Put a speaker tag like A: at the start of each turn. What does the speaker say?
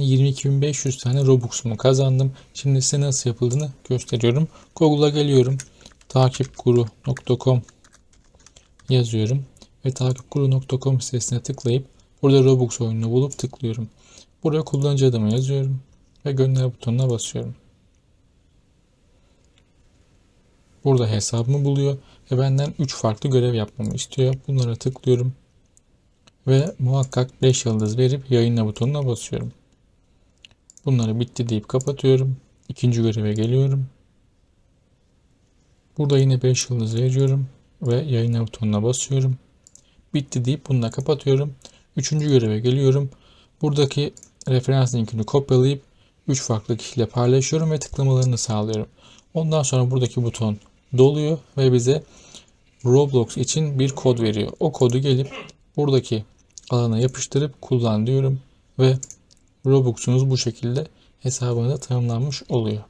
A: ben 22.500 tane Robux'umu kazandım. Şimdi size nasıl yapıldığını gösteriyorum. Google'a geliyorum. takipguru.com yazıyorum. Ve takipguru.com sitesine tıklayıp burada Robux oyununu bulup tıklıyorum. Buraya kullanıcı adımı yazıyorum. Ve gönder butonuna basıyorum. Burada hesabımı buluyor ve benden 3 farklı görev yapmamı istiyor. Bunlara tıklıyorum ve muhakkak 5 yıldız verip yayınla butonuna basıyorum. Bunları bitti deyip kapatıyorum. İkinci göreve geliyorum. Burada yine 5 yıldız veriyorum ve yayınla butonuna basıyorum. Bitti deyip bunu da kapatıyorum. Üçüncü göreve geliyorum. Buradaki referans linkini kopyalayıp 3 farklı kişiyle paylaşıyorum ve tıklamalarını sağlıyorum. Ondan sonra buradaki buton doluyor ve bize Roblox için bir kod veriyor. O kodu gelip buradaki alana yapıştırıp kullan diyorum ve Robux'unuz bu şekilde hesabına tanımlanmış oluyor.